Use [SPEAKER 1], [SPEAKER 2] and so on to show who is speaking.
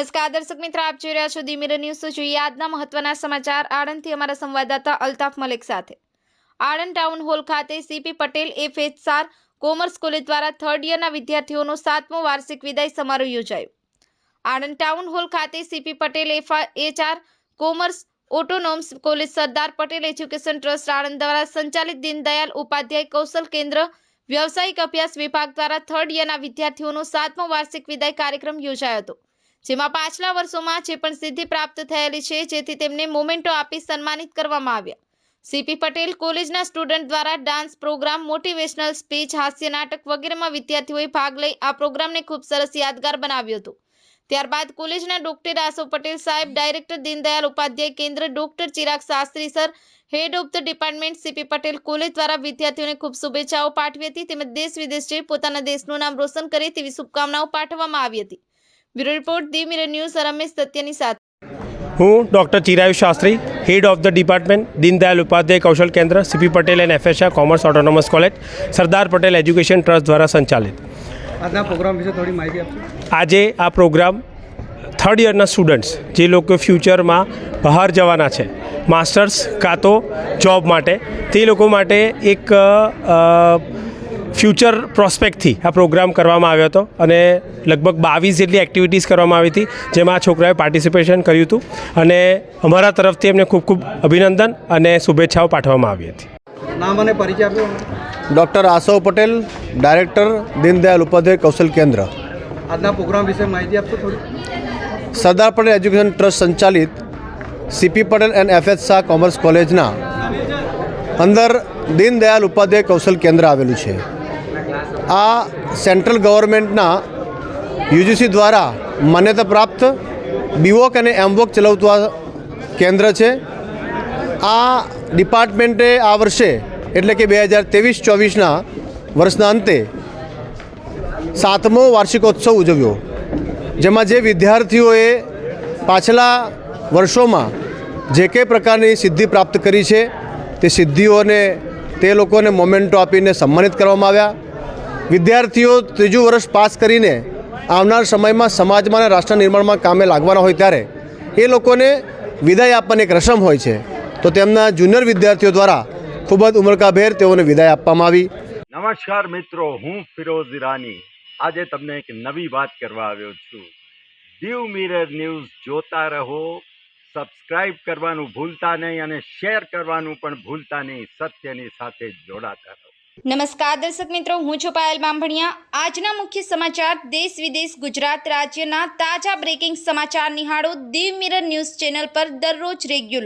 [SPEAKER 1] નમસ્કાર, દર્શક મિત્રો, આપ જોઈ રહ્યા છો દિમીર ન્યૂઝ જોઈએ આજના મહત્વના સમાચાર. આણંદથી અમારા સંવાદદાતા અલ્તાફ મલિક સાથે. આણંદ ટાઉન હોલ ખાતે સીપી પટેલ, એફ. સાર, કોમર્સ કોલેજ દ્વારા થર્ડ યરના વિદ્યાર્થીઓનો સાતમો વાર્ષિક વિદાય સમારોહ યોજાયો. આણંદ ટાઉન હોલ ખાતે CP Patel, F. HR commerce autonomous college Sardar Patel education trust Anand દ્વારા સંચાલિત દીનદયાલ ઉપાધ્યાય કૌશલ કેન્દ્ર વ્યવસાયિક અભ્યાસ વિભાગ દ્વારા થર્ડ યરના વિદ્યાર્થીઓનો સાતમો વાર્ષિક વિદાય કાર્યક્રમ યોજાયો હતો. જેમાં પાછલા વર્ષોમાં જે પણ સિદ્ધિ પ્રાપ્ત થયેલી છે, જેથી તેમને મોમેન્ટો આપી સન્માનિત કરવામાં આવ્યા. સીપી પટેલ કોલેજના સ્ટુડન્ટ દ્વારા ડાન્સ પ્રોગ્રામ, મોટિવેશનલ સ્પીચ, હાસ્ય નાટક વગેરેમાં વિદ્યાર્થીઓએ ભાગ લઈ આ પ્રોગ્રામને ખૂબ સરસ યાદગાર બનાવ્યો હતો. ત્યારબાદ કોલેજના ડોક્ટર આસો પટેલ સાહેબ, ડાયરેક્ટર દીનદયાલ ઉપાધ્યાય કેન્દ્ર, doctor Chirag Shastri sir, head of the department CP Patel college દ્વારા વિદ્યાર્થીઓને ખૂબ શુભેચ્છાઓ પાઠવી હતી. તેમજ દેશ વિદેશ જઈ પોતાના દેશનું નામ રોશન કરે તેવી શુભકામનાઓ પાઠવવામાં આવી હતી. Bureau report the mirror news Ramesh સત્યની સાથે
[SPEAKER 2] હું doctor Chirayu Shastri head of the department Deendayal Upadhyay Kaushal કેન્દ્ર CP Patel and FSR commerce autonomous college Sardar Patel education trust દ્વારા સંચાલિત.
[SPEAKER 3] આજના પ્રોગ્રામ વિશે થોડી માહિતી આપશો?
[SPEAKER 2] આજે આ પ્રોગ્રામ થર્ડ યરના સ્ટુડન્ટ્સ જે લોકો ફ્યુચરમાં બહાર જવાના છે માસ્ટર્સ કાં તો જોબ માટે તે લોકો માટે એક ફ્યુચર પ્રોસ્પેક્ટથી આ પ્રોગ્રામ કરવામાં આવ્યો હતો અને લગભગ બાવીસ જેટલી એક્ટિવિટીઝ કરવામાં આવી હતી જેમાં આ છોકરાએ પાર્ટિસિપેશન કર્યું હતું અને અમારા તરફથી એમને ખૂબ ખૂબ અભિનંદન અને શુભેચ્છાઓ પાઠવવામાં આવી હતી.
[SPEAKER 3] નામ અને પરિચય આપ્યો
[SPEAKER 4] ડૉક્ટર આસવ પટેલ ડાયરેક્ટર દીનદયાલ ઉપાધ્યાય કૌશલ કેન્દ્ર.
[SPEAKER 3] આજના પ્રોગ્રામ વિશે માહિતી આપશો થોડી?
[SPEAKER 4] સરદાર પટેલ એજ્યુકેશન ટ્રસ્ટ સંચાલિત CP Patel and F H Shah commerce કોલેજના અંદર દીનદયાલ ઉપાધ્યાય કૌશલ કેન્દ્ર આવેલું છે. આ સેન્ટ્રલ ગવર્મેન્ટના યુજીસી દ્વારા માન્યતા પ્રાપ્ત બીવોક અને એમવોક ચલાવતું આ કેન્દ્ર છે. આ ડિપાર્ટમેન્ટે આ વર્ષે, એટલે કે બે હજાર ત્રેવીસ ચોવીસના વર્ષના અંતે સાતમો વાર્ષિકોત્સવ ઉજવ્યો. જેમાં જે વિદ્યાર્થીઓએ પાછલા વર્ષોમાં જે કંઈ પ્રકારની સિદ્ધિ પ્રાપ્ત કરી છે, તે સિદ્ધિઓને, તે લોકોને મોમેન્ટો આપીને સન્માનિત કરવામાં આવ્યા. વિદ્યાર્થીઓ ત્રીજું વર્ષ પાસ કરીને આવનાર સમયમાં સમાજમાં અને રાષ્ટ્ર નિર્માણમાં કામે લાગવાના હોય ત્યારે એ લોકોને વિદાય આપવાની એક રસમ હોય છે. તો તેમના જુનિયર વિદ્યાર્થીઓ દ્વારા ખૂબ જ ઉમળકાભેર તેઓને વિદાય આપવામાં આવી.
[SPEAKER 5] નમસ્કાર મિત્રો, હું ફિરોઝ ઈરાની. આજે તમને એક નવી વાત કરવા આવ્યો છું. દીવ મિરર ન્યૂઝ જોતા રહો, સબસ્ક્રાઇબ કરવાનું ભૂલતા નહીં અને શેર કરવાનું પણ ભૂલતા નહીં, સત્યની સાથે જોડાતા રહો.
[SPEAKER 1] નમસ્કાર દર્શક મિત્રો, હું છું પાયલ બાંભણિયા આજના મુખ્ય સમાચાર, દેશ વિદેશ, ગુજરાત રાજ્યના તાજા બ્રેકિંગ સમાચાર નિહાળો દીવ મિરર ન્યૂઝ ચેનલ પર દરરોજ રેગ્યુલર